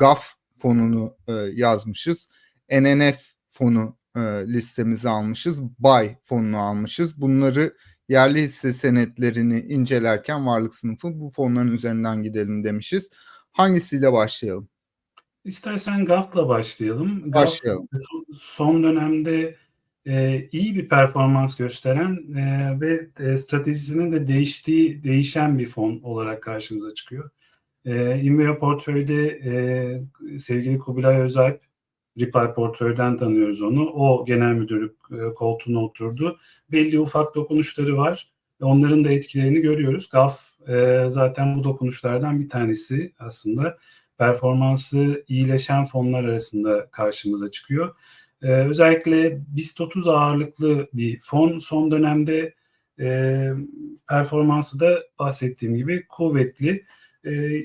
GAF fonunu e, yazmışız. NNF fonu e, listemize almışız. BAY fonunu almışız. Bunları yerli hisse senetlerini incelerken varlık sınıfı bu fonların üzerinden gidelim demişiz. Hangisiyle başlayalım? İstersen GAF'la başlayalım. Başlayalım. GAF son dönemde e, iyi bir performans gösteren e, ve e, stratejisinin de değiştiği, değişen bir fon olarak karşımıza çıkıyor. E, Invea portföyde e, sevgili Kubilay Özalp, Ripple portföyden tanıyoruz onu. O genel müdürlük e, koltuğuna oturdu. Belli ufak dokunuşları var. Onların da etkilerini görüyoruz. GAF e, zaten bu dokunuşlardan bir tanesi aslında. Performansı iyileşen fonlar arasında karşımıza çıkıyor. E, özellikle BIST 30 ağırlıklı bir fon son dönemde e, performansı da bahsettiğim gibi kuvvetli. E,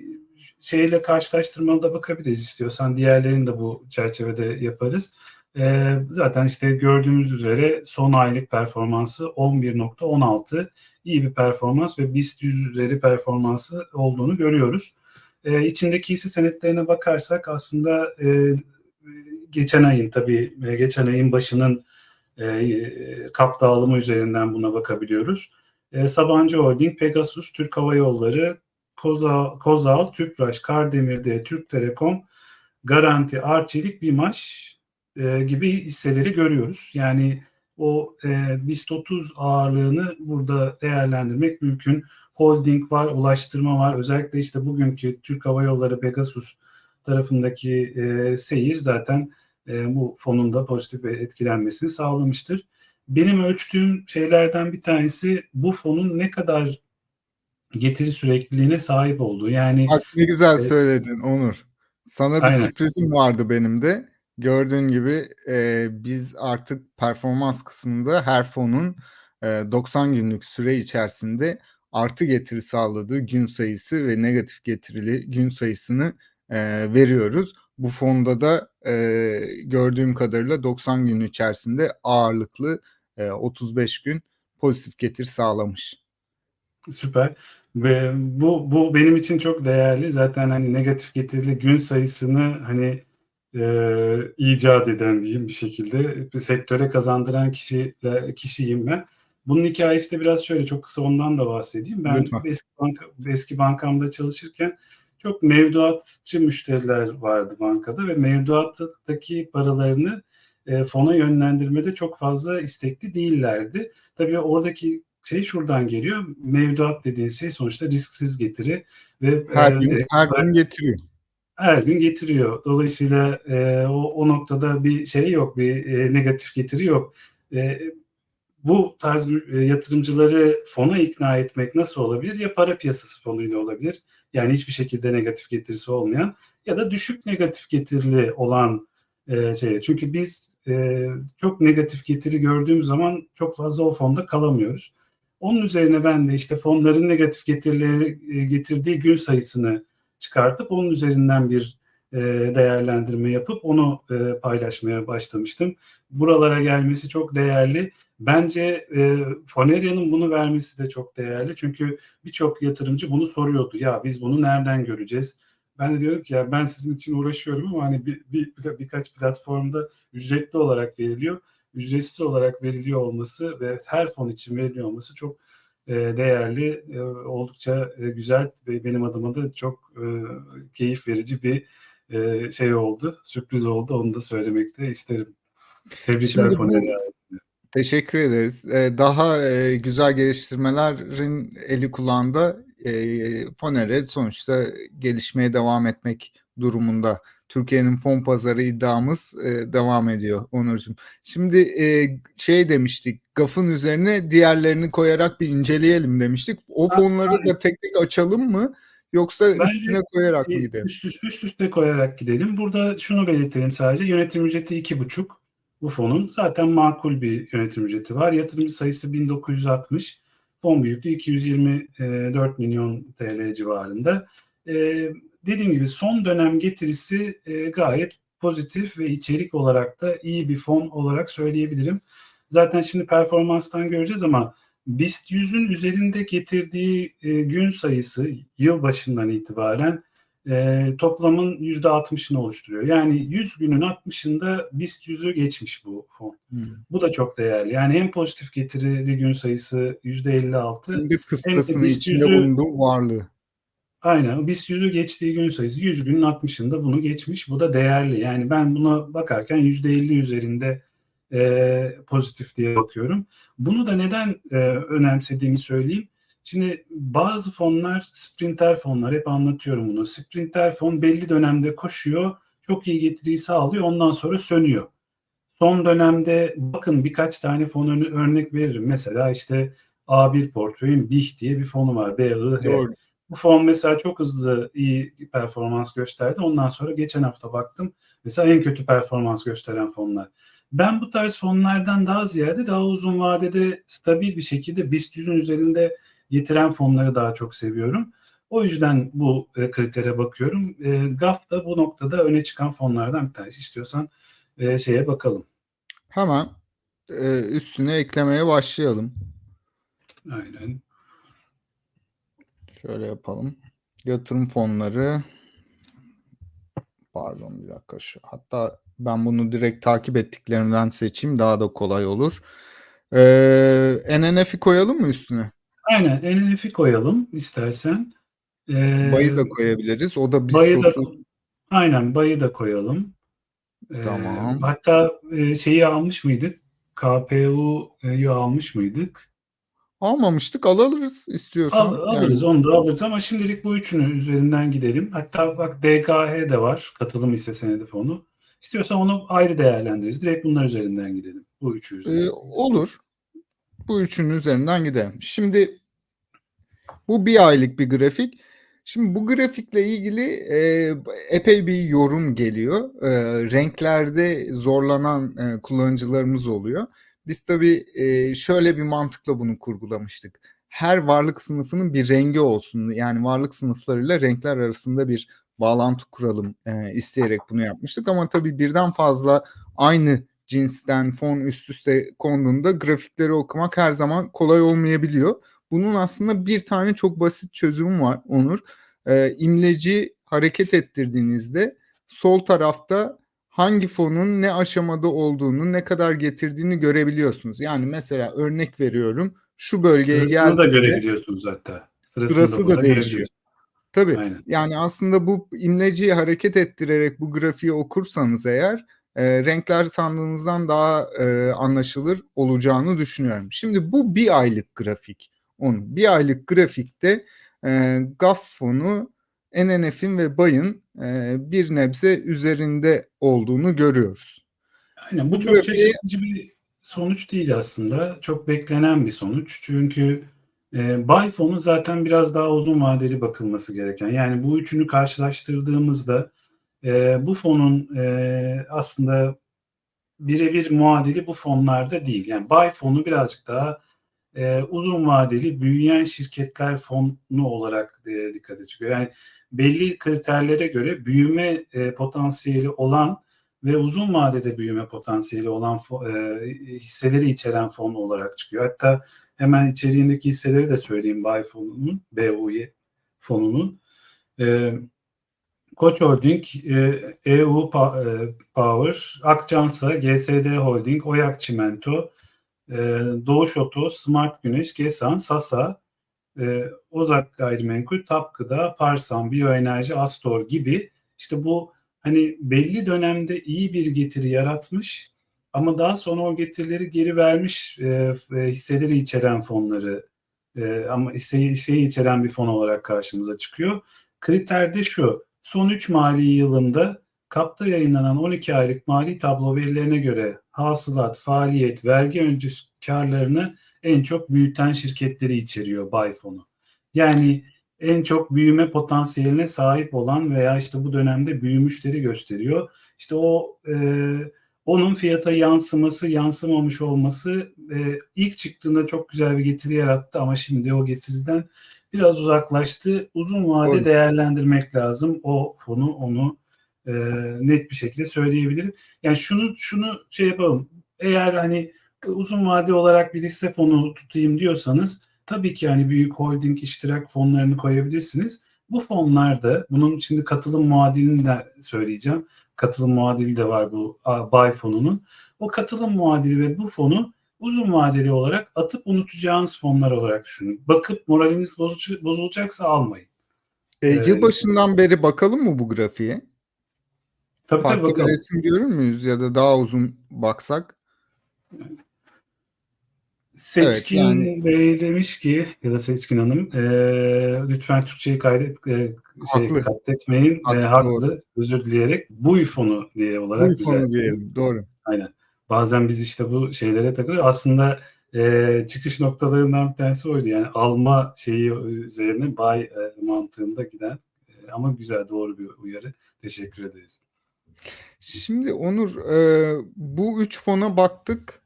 şeyle karşılaştırmalı bakabiliriz istiyorsan. Diğerlerini de bu çerçevede yaparız. E, zaten işte gördüğümüz üzere son aylık performansı 11.16 iyi bir performans ve BIST 100 üzeri performansı olduğunu görüyoruz. E, içindeki hisse senetlerine bakarsak aslında e, geçen ayın tabii e, geçen ayın başının e, kap dağılımı üzerinden buna bakabiliyoruz. E, Sabancı Holding, Pegasus, Türk Hava Yolları, Kozal, Kozal Tüpraş, Kardemir'de, Türk Telekom, Garanti, Arçelik, Bimaş e, gibi hisseleri görüyoruz. Yani o e, BIST 30 ağırlığını burada değerlendirmek mümkün. Holding var, ulaştırma var. Özellikle işte bugünkü Türk Hava Yolları Pegasus tarafındaki e, seyir zaten e, bu fonun da pozitif etkilenmesini sağlamıştır. Benim ölçtüğüm şeylerden bir tanesi bu fonun ne kadar getiri sürekliliğine sahip olduğu. Yani Bak ne güzel e, söyledin Onur. Sana bir aynen. sürprizim vardı benim de. Gördüğün gibi e, biz artık performans kısmında her fonun e, 90 günlük süre içerisinde artı getiri sağladığı gün sayısı ve negatif getirili gün sayısını e, veriyoruz. Bu fonda da e, gördüğüm kadarıyla 90 gün içerisinde ağırlıklı e, 35 gün pozitif getiri sağlamış. Süper. Ve bu bu benim için çok değerli. Zaten hani negatif getirili gün sayısını hani e, icat eden diyeyim bir şekilde bir sektöre kazandıran kişiyle kişiyim ben. Bunun hikayesi de biraz şöyle çok kısa ondan da bahsedeyim. Ben Lütfen. eski, banka, eski bankamda çalışırken çok mevduatçı müşteriler vardı bankada ve mevduattaki paralarını e, fona yönlendirmede çok fazla istekli değillerdi. Tabii oradaki şey şuradan geliyor. Mevduat dediğin şey sonuçta risksiz getiri ve her e, gün her gün getiriyor. Her gün getiriyor. Dolayısıyla e, o, o noktada bir şey yok, bir e, negatif getiri yok. E, bu tarz e, yatırımcıları fona ikna etmek nasıl olabilir? Ya para piyasası fonuyla olabilir. Yani hiçbir şekilde negatif getirisi olmayan ya da düşük negatif getirili olan e, şey. Çünkü biz e, çok negatif getiri gördüğümüz zaman çok fazla o fonda kalamıyoruz. Onun üzerine ben de işte fonların negatif getirileri e, getirdiği gün sayısını çıkartıp onun üzerinden bir e, değerlendirme yapıp onu e, paylaşmaya başlamıştım. Buralara gelmesi çok değerli. Bence e, Foneria'nın bunu vermesi de çok değerli. Çünkü birçok yatırımcı bunu soruyordu. Ya biz bunu nereden göreceğiz? Ben de diyorum ki ya ben sizin için uğraşıyorum ama hani bir, bir, birkaç platformda ücretli olarak veriliyor. Ücretsiz olarak veriliyor olması ve her fon için veriliyor olması çok e, değerli, e, oldukça e, güzel ve benim adıma da çok keyif verici bir şey oldu, sürpriz oldu. Onu da söylemek de isterim. Tebrikler Panel'e. Teşekkür ederiz. Daha güzel geliştirmelerin eli kulağında Fonere sonuçta gelişmeye devam etmek durumunda. Türkiye'nin fon pazarı iddiamız e, devam ediyor Onurcuğum. Şimdi e, şey demiştik GAF'ın üzerine diğerlerini koyarak bir inceleyelim demiştik. O fonları da tek tek açalım mı? Yoksa Bence üstüne koyarak mı gidelim? Üst, üst, üst üste koyarak gidelim. Burada şunu belirtelim sadece. Yönetim ücreti iki buçuk bu fonun. Zaten makul bir yönetim ücreti var. Yatırımcı sayısı 1960. Fon büyüklüğü 224 milyon TL civarında. Ee, dediğim gibi son dönem getirisi e, gayet pozitif ve içerik olarak da iyi bir fon olarak söyleyebilirim. Zaten şimdi performanstan göreceğiz ama BIST 100'ün üzerinde getirdiği e, gün sayısı yıl başından itibaren e, toplamın %60'ını oluşturuyor. Yani 100 günün 60'ında BIST 100'ü geçmiş bu fon. Hımm. Bu da çok değerli. Yani hem pozitif getirili gün sayısı %56 Hem de hem de kıstasının BIST içinde 100'ü bulunduğu varlığı. Aynen. BIST 100'ü geçtiği gün sayısı 100 günün 60'ında bunu geçmiş. Bu da değerli. Yani ben buna bakarken %50 üzerinde e, pozitif diye bakıyorum. Bunu da neden e, önemsediğimi söyleyeyim. Şimdi bazı fonlar sprinter fonlar hep anlatıyorum bunu. Sprinter fon belli dönemde koşuyor, çok iyi getiriyi sağlıyor, ondan sonra sönüyor. Son dönemde bakın birkaç tane fon ör- örnek veririm. Mesela işte A1 portföyün BİH diye bir fonu var. BIH. Bu fon mesela çok hızlı iyi performans gösterdi. Ondan sonra geçen hafta baktım. Mesela en kötü performans gösteren fonlar. Ben bu tarz fonlardan daha ziyade daha uzun vadede stabil bir şekilde BIST 100'ün üzerinde getiren fonları daha çok seviyorum. O yüzden bu e, kritere bakıyorum. E, GAF da bu noktada öne çıkan fonlardan bir tanesi. İstiyorsan e, şeye bakalım. Hemen, eee, üstüne eklemeye başlayalım. Aynen. Şöyle yapalım. Yatırım fonları Pardon bir dakika şu hatta ben bunu direkt takip ettiklerimden seçeyim daha da kolay olur. Eee, NNF'i koyalım mı üstüne? Aynen. NNF'i koyalım istersen. E, BAY'ı da koyabiliriz. O da BIST Bayı da 30. aynen bayı da koyalım. E, Tamam. hatta e, şeyi almış mıydık? KPU'yu almış mıydık? Almamıştık. Alırız Al, istiyorsan. alırız Yani onu da alırız ama şimdilik bu üçünü üzerinden gidelim. Hatta bak DKH de var. Katılım hisse senedi fonu. İstiyorsan onu ayrı değerlendiririz. Direkt bunlar üzerinden gidelim. Bu üçü eee, üzerinden. olur. Bu üçünün üzerinden gidelim. Şimdi bu bir aylık bir grafik. Şimdi bu grafikle ilgili eee, epey bir yorum geliyor. Eee, renklerde zorlanan eee, kullanıcılarımız oluyor. Biz tabii şöyle bir mantıkla bunu kurgulamıştık. Her varlık sınıfının bir rengi olsun. Yani varlık sınıflarıyla renkler arasında bir bağlantı kuralım isteyerek bunu yapmıştık. Ama tabii birden fazla aynı cinsten fon üst üste konduğunda grafikleri okumak her zaman kolay olmayabiliyor. Bunun aslında bir tane çok basit çözümü var Onur. Eee, imleci hareket ettirdiğinizde sol tarafta hangi fonun ne aşamada olduğunu, ne kadar getirdiğini görebiliyorsunuz. Yani mesela örnek veriyorum. Şu bölgeye Sırasını da geldiğinde görebiliyorsunuz hatta. Sırasını sırası da değişiyor. Tabii. Aynen. Yani aslında bu imleciyi hareket ettirerek bu grafiği okursanız eğer eee, renkler sandığınızdan daha eee, anlaşılır olacağını düşünüyorum. Şimdi bu bir aylık grafik. Onun bir aylık grafikte eee, GAF fonu NNF'in ve BAY'ın eee, bir nebze üzerinde olduğunu görüyoruz. Aynen bu Bu çok şaşırtıcı bir sonuç değil aslında. Çok beklenen bir sonuç. Çünkü e, buy fonu zaten biraz daha uzun vadeli bakılması gereken. Yani bu üçünü karşılaştırdığımızda e, bu fonun e, aslında birebir muadili bu fonlarda değil. Yani buy fonu birazcık daha e, uzun vadeli büyüyen şirketler fonu olarak e, dikkate çıkıyor. Yani belli kriterlere göre büyüme e, potansiyeli olan ve uzun vadede büyüme potansiyeli olan e, hisseleri içeren fon olarak çıkıyor. Hatta hemen içeriğindeki hisseleri de söyleyeyim Bay fonunun, BUY fonunun. E, Koç Holding, e, EU e, Power, Akçansa, GSD Holding, Oyak Çimento, e, Doğuş Oto, Smart Güneş, Gesan, Sasa, e, Ozak Gayrimenkul, Tapkıda, Parsan, Bioenerji, Astor gibi işte bu hani belli dönemde iyi bir getiri yaratmış ama daha sonra o getirileri geri vermiş e, f- hisseleri içeren fonları e, ama hisseyi, hisseyi içeren bir fon olarak karşımıza çıkıyor. Kriter de şu, son 3 mali yılında KAP'ta yayınlanan 12 aylık mali tablo verilerine göre hasılat, faaliyet, vergi öncesi karlarını en çok büyüten şirketleri içeriyor Bay fonu. Yani en çok büyüme potansiyeline sahip olan veya işte bu dönemde büyümüşleri gösteriyor. İşte o e, onun fiyata yansıması, yansımamış olması e, ilk çıktığında çok güzel bir getiri yarattı ama şimdi o getiriden biraz uzaklaştı. Uzun vade değerlendirmek lazım. O fonu onu e, net bir şekilde söyleyebilirim. Yani şunu şunu şey yapalım. Eğer hani uzun vade olarak bir hisse fonu tutayım diyorsanız tabii ki hani büyük holding iştirak fonlarını koyabilirsiniz. Bu fonlar da bunun şimdi katılım muadilini de söyleyeceğim. Katılım muadili de var bu a, Bay fonunun. O katılım muadili ve bu fonu uzun vadeli olarak atıp unutacağınız fonlar olarak düşünün. Bakıp moraliniz bozulacaksa almayın. E, Ee, yılbaşından beri bakalım mı bu grafiğe? Tabii tabii Farklı bir bakalım. resim görür müyüz ya da daha uzun baksak? Seçkin yani- Bey demiş ki ya da Seçkin Hanım e, lütfen Türkçeyi kaydet e, şey, Haklı. katletmeyin. Haklı, E, haklı. Özür dileyerek buy fonu diye olarak Bu güzel. fonu diyelim. Doğru. Aynen. Bazen biz işte bu şeylere takılıyor. Aslında e, çıkış noktalarından bir tanesi oydu. Yani alma şeyi üzerine buy e, mantığında giden e, ama güzel doğru bir uyarı. Teşekkür ederiz. Şimdi Onur e, bu üç fona baktık.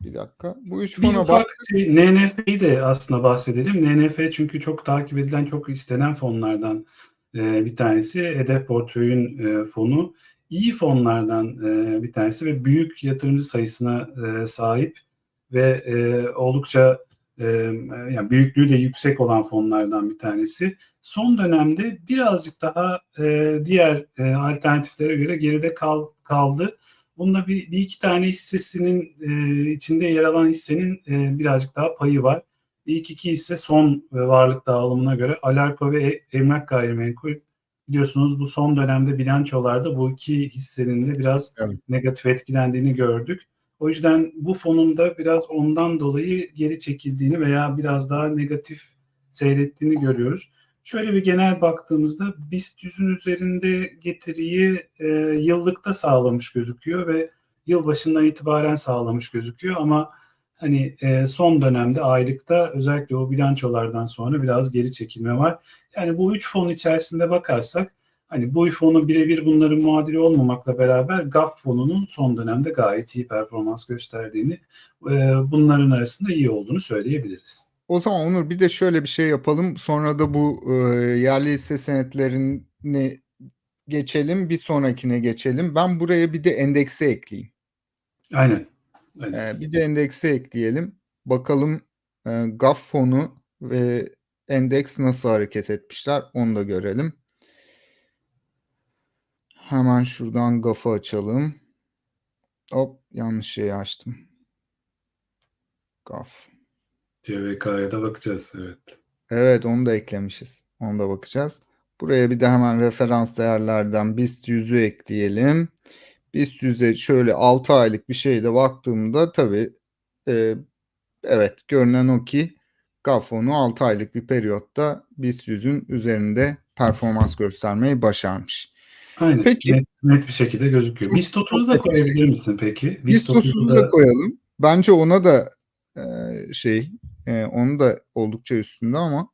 Bir dakika. Bu üç Bir fona ufak baktık. şey, NNF'yi de aslında bahsedelim. NNF çünkü çok takip edilen, çok istenen fonlardan e, bir tanesi. Hedef portföyün e, fonu. İyi fonlardan e, bir tanesi ve büyük yatırımcı sayısına e, sahip ve e, oldukça e, yani büyüklüğü de yüksek olan fonlardan bir tanesi. Son dönemde birazcık daha e, diğer e, alternatiflere göre geride kal, kaldı. Bunda bir, bir iki tane hissesinin e, içinde yer alan hissenin e, birazcık daha payı var. İlk iki hisse son e, varlık dağılımına göre Alarko ve E- Emlak Gayrimenkul biliyorsunuz bu son dönemde bilançolarda bu iki hissenin de biraz Evet. negatif etkilendiğini gördük. O yüzden bu fonun da biraz ondan dolayı geri çekildiğini veya biraz daha negatif seyrettiğini görüyoruz. Şöyle bir genel baktığımızda BIST 100'ün üzerinde getiriyi e, yıllıkta sağlamış gözüküyor ve yılbaşından itibaren sağlamış gözüküyor ama hani e, son dönemde aylıkta özellikle o bilançolardan sonra biraz geri çekilme var. Yani bu üç fon içerisinde bakarsak hani bu fonu birebir bunların muadili olmamakla beraber GAP fonunun son dönemde gayet iyi performans gösterdiğini, e, bunların arasında iyi olduğunu söyleyebiliriz. O zaman Onur bir de şöyle bir şey yapalım. Sonra da bu e, yerli hisse senetlerini geçelim. Bir sonrakine geçelim. Ben buraya bir de endeksi ekleyeyim. Aynen. Aynen. E, bir de endeksi ekleyelim. Bakalım e, GAF fonu ve endeks nasıl hareket etmişler onu da görelim. Hemen şuradan GAF'ı açalım. Hop yanlış şeyi açtım. GAF. CVK'ya da bakacağız. Evet. Evet onu da eklemişiz. Onu da bakacağız. Buraya bir de hemen referans değerlerden BIST 100'ü ekleyelim. BIST 100'e şöyle 6 aylık bir şeyde baktığımda tabii e, evet görünen o ki Gafon'u 6 aylık bir periyotta BIST 100'ün üzerinde performans göstermeyi başarmış. Aynen. Peki. Net, net bir şekilde gözüküyor. BIST 30'u çok da koyabilir misin peki? BIST 30'u da koyalım. Bence ona da e, şey e, onu da oldukça üstünde ama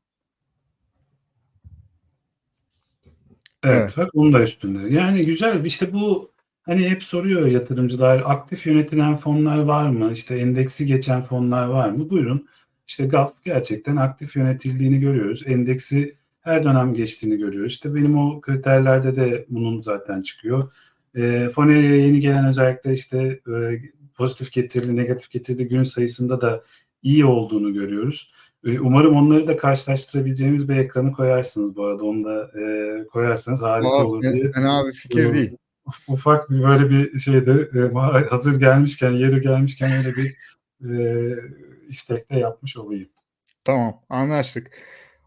Evet, Evet. bak onun da üstünde. Yani güzel. İşte bu hani hep soruyor yatırımcılar aktif yönetilen fonlar var mı? İşte endeksi geçen fonlar var mı? Buyurun. İşte GAP gerçekten aktif yönetildiğini görüyoruz. Endeksi her dönem geçtiğini görüyoruz. İşte benim o kriterlerde de bunun zaten çıkıyor. E, Foneri'ye yeni gelen özellikle işte e, pozitif getirili, negatif getirili gün sayısında da iyi olduğunu görüyoruz. Umarım onları da karşılaştırabileceğimiz bir ekranı koyarsınız bu arada. Onu da e, koyarsanız harika Aa, olur diye. fena bir fikir değil. Ufak bir böyle bir şeyde e, hazır gelmişken, yeri gelmişken öyle bir e, istekte yapmış olayım. Tamam anlaştık.